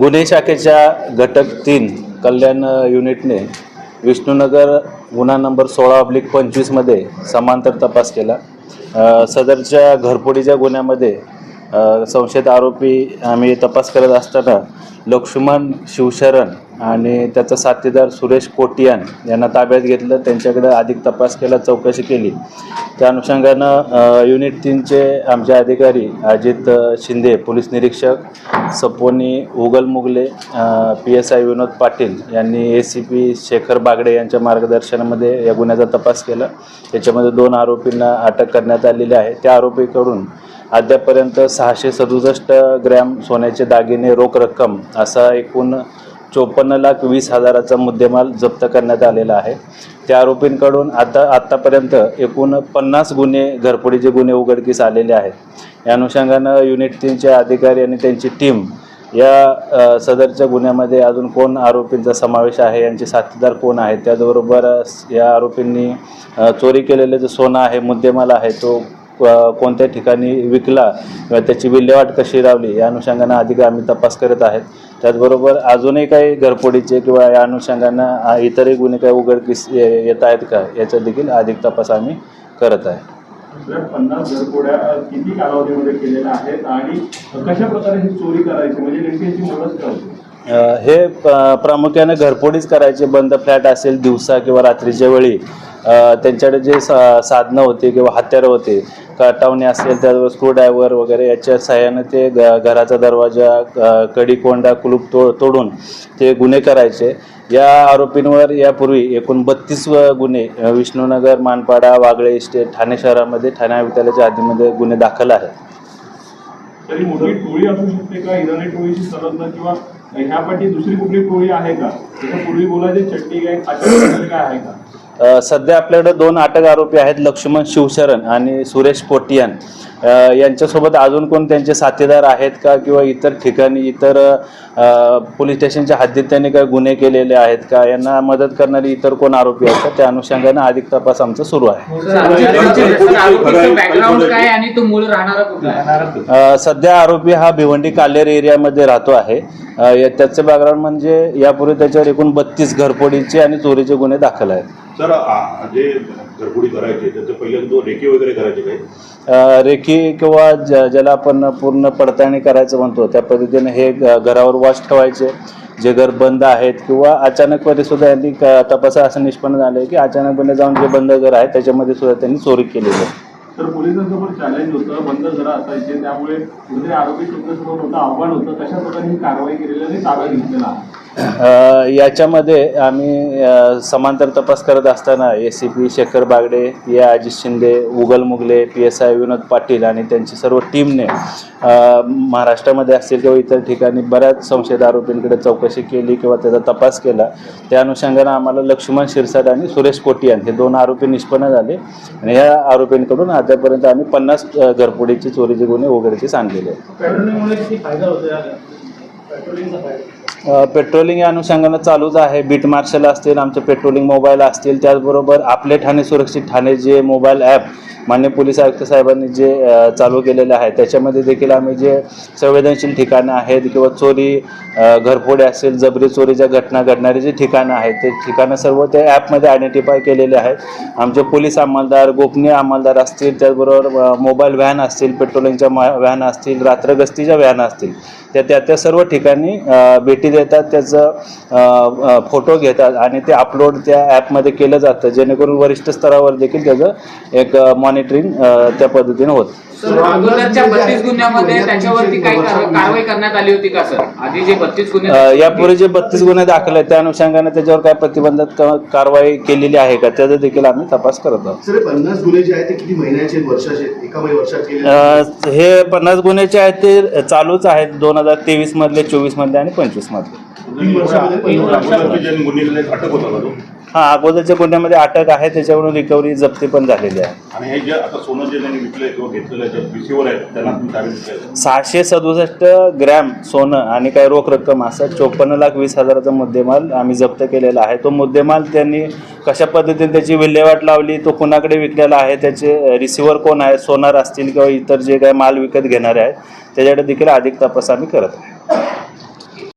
गुन्हे शाखेच्या घटक तीन कल्याण युनिटने विष्णुनगर गुन्हा नंबर सोळा ऑब्लिक पंचवीसमध्ये समांतर तपास केला. सदरच्या घरफोडीच्या गुन्ह्यामध्ये संशयित आरोपी आम्ही तपास करत असताना लक्ष्मण शिवशरण आणि त्याचा साथीदार सुरेश कोटियान यांना ताब्यात घेतलं. त्यांच्याकडे अधिक तपास केला चौकशी केली. त्या अनुषंगानं युनिट तीनचे आमचे अधिकारी अजित शिंदे पोलीस निरीक्षक सपोनी Ugal Mugle P S I Vinod Patil यांनी A C P Shekhar Bagde यांच्या मार्गदर्शनामध्ये या गुन्ह्याचा तपास केला. त्याच्यामध्ये दोन आरोपींना अटक करण्यात आलेली आहे. त्या आरोपीकडून अद्यापर्यंत सहाशे सदुसष्ट ग्रॅम सोन्याचे दागिने रोख रक्कम असा एकूण चोपन्न लाख वीस हजाराचा मुद्देमाल जप्त करण्यात आलेला आहे. त्या आरोपींकडून आता आत्तापर्यंत एकूण पन्नास गुन्हे घरफोडीचे गुन्हे उघडकीस आलेले आहेत. या अनुषंगानं युनिट तीनचे अधिकारी आणि त्यांची टीम या सदरच्या गुन्ह्यामध्ये अजून कोण आरोपींचा समावेश आहे यांचे साथीदार कोण आहेत त्याचबरोबर या आरोपींनी चोरी केलेले जो सोनं आहे मुद्देमाल आहे तो कोणत्या ठिकाणी विकला किंवा त्याची विल्हेवाट कशी लावली या अनुषंगानं अधिक आम्ही तपास करत आहेत. त्याचबरोबर अजूनही काही घरफोडीचे किंवा या अनुषंगानं इतरही गुन्हे काही उघडकीस येत आहेत का याचा देखील अधिक तपास आम्ही करत आहे. आपल्या पन्नास घरफोड्या किती कालावधीमध्ये केलेल्या आहेत आणि कशा प्रकारे ही चोरी करायची म्हणजे नेमकी मुदत हे प्रामुख्याने घरफोडीच करायचे बंद फ्लॅट असेल दिवसा किंवा रात्रीच्या वेळी त्यांच्याकडे जे सा साधनं होते किंवा हत्यारं होते काटावणी असेल त्याचबरोबर स्क्रूड्रायव्हर वगैरे याच्या सहाय्याने ते घराचा दरवाजा अ, कडी कोंडा कुलूप तो तोडून ते गुन्हे करायचे. या आरोपींवर यापूर्वी एकूण बत्तीस गुन्हे विष्णुनगर मानपाडा वागळे इस्टेट ठाणे शहरामध्ये ठाणे विद्यालयाच्या आधीमध्ये गुन्हे दाखल आहेत. तरी मोठी टोळी असू शकते का? इराणी संलग्न किंवा ह्यापाठी दुसरी कुठली टोळी आहे का? पूर्वी बोलायचे चट्टी काय काय आहे का? सध्या आपल्याकडे दोन अटक आरोपी आहेत लक्ष्मण शिवशरण आणि सुरेश पोटियन. यांच्यासोबत अजून कोण त्यांचे साथीदार आहेत का? किंवा इतर ठिकाणी इतर पोलीस स्टेशनच्या हद्दीत त्यांनी काही गुन्हे केलेले आहेत का? यांना मदत करणारे इतर कोण आरोपी आहेत का? त्या अनुषंगाने अधिक तपास आमचा सुरू आहे. बॅकग्राऊंड काय आणि तो मूळ राहणारा कुठला आहे? अ, सध्या आरोपी हा भिवंडी कालेर एरियामध्ये राहतो आहे. त्याचं बॅकग्राऊंड म्हणजे यापूर्वी त्याच्यावर एकूण बत्तीस घरफोडीचे आणि चोरीचे गुन्हे दाखल आहेत. सर आ- जे घरगुडी करायचे त्याचे पहिले तो रेकी वगैरे करायचे काही? अ, रेखी किंवा ज्याला आपण पूर्ण पडताळणी करायचं म्हणतो त्या पद्धतीने हे घरावर वॉच ठेवायचे. जे घर बंद आहेत किंवा अचानकपणे सुद्धा यांनी तपासात असं निष्पन्न झालं की अचानकपणे जाऊन जे बंद घर आहे त्याच्यामध्ये सुद्धा त्यांनी चोरी केलेली आहे. तर पोलिसांसमोर चॅलेंज होतं बंद घरं असायचे त्यामुळे कुठेतरी आरोपी शोधण्यासमोर मोठं आव्हान होतं. कशा प्रकारे ही कारवाई केलेली आणि ताब्यात घेतलेला आहे. याच्यामध्ये आम्ही समांतर तपास करत असताना A C P Shekhar Bagde P I Ajit Shinde Ugal Mugle P S I Vinod Patil आणि त्यांची सर्व टीमने महाराष्ट्रामध्ये असतील किंवा इतर ठिकाणी बऱ्याच संशयित आरोपींकडे चौकशी केली किंवा त्याचा तपास केला. त्या अनुषंगानं आम्हाला लक्ष्मण शिरसाट आणि सुरेश कोटियान हे दोन आरोपी निष्पन्न झाले आणि ह्या आरोपींकडून आतापर्यंत आम्ही पन्नास घरपुडीची चोरीचे गुन्हे उघडकीस आणलेले आहेत. पेट्रोलिंग या अनुषंगानं चालूच आहे. बीट मार्शल असतील आमचे पेट्रोलिंग मोबाईल असतील त्याचबरोबर आपले ठाणे सुरक्षित ठाणे जे मोबाईल ॲप मान्य पोलीस आयुक्त साहेबांनी जे चालू केलेले आहे त्याच्यामध्ये देखील आम्ही जे संवेदनशील ठिकाणं आहेत किंवा चोरी घरफोडे असेल जबरी चोरीच्या घटना घडणारी जी ठिकाणं आहेत ते ठिकाणं सर्व त्या ॲपमध्ये आयडेंटिफाय केलेले आहेत. आमचे पोलीस अंमलदार गोपनीय अंमलदार असतील त्याचबरोबर मोबाईल व्हॅन असतील पेट्रोलिंगच्या व्हॅन असतील रात्रगस्तीच्या व्हॅन असतील त्या त्या त्या सर्व ठिकाणी भेटी भेटी देतात त्याचं फोटो घेतात आणि ते अपलोड त्या ॲपमध्ये केलं जातं. जेणेकरून वरिष्ठ स्तरावर देखील त्याचं एक मॉनिटरिंग त्या पद्धतीने होतं. सर अगोदरच्या बत्तीस गुन्ह्यामध्ये त्याच्यावरती काही कार- कारवाई करण्यात आली होती का सर? आधी जे बत्तीस गुन्हे अ, यापूर्वी जे बत्तीस गुन्हे दाखल आहेत त्या अनुषंगाने त्याच्यावर काय प्रतिबंधक क- कारवाई केलेली आहे का त्याचा देखील आम्ही तपास करत आहोत. सर पन्नास गुन्हे जे आहेत ते किती महिन्याचे वर्षाचे हे पन्नास गुन्ह्याचे आहेत ते चालूच आहेत दोन हजार तेवीस मधले चोवीस मधले आणि पंचवीस मधले. तीन वर्षामध्ये तीन अगोदरचे जे गुन्हे केले, अटक होता का तो. हा अगोदरच्या गुन्ह्यामध्ये अटक आहे त्याच्यावरून रिकव्हरी जप्ती पण झालेली आहे. आणि हे जे आता सोनं जे त्यांनी विकलंय किंवा घेतलेलं आहे रिसिव्हर आहे त्यांना तुम्ही ताब्यात घेतलंय सहाशे सदुसष्ट ग्रॅम सोनं आणि काही रोख रक्कम असं चोपन्न लाख वीस हजाराचा मुद्देमाल आम्ही जप्त केलेला आहे. तो मुद्देमाल त्यांनी कशा पद्धतीने त्याची विल्हेवाट लावली तो कुणाकडे विकलेला आहे त्याचे रिसिव्हर कोण आहे सोनार असतील किंवा इतर जे काही माल विकत घेणारे आहेत त्याच्याकडे देखील अधिक तपास आम्ही करत आहे.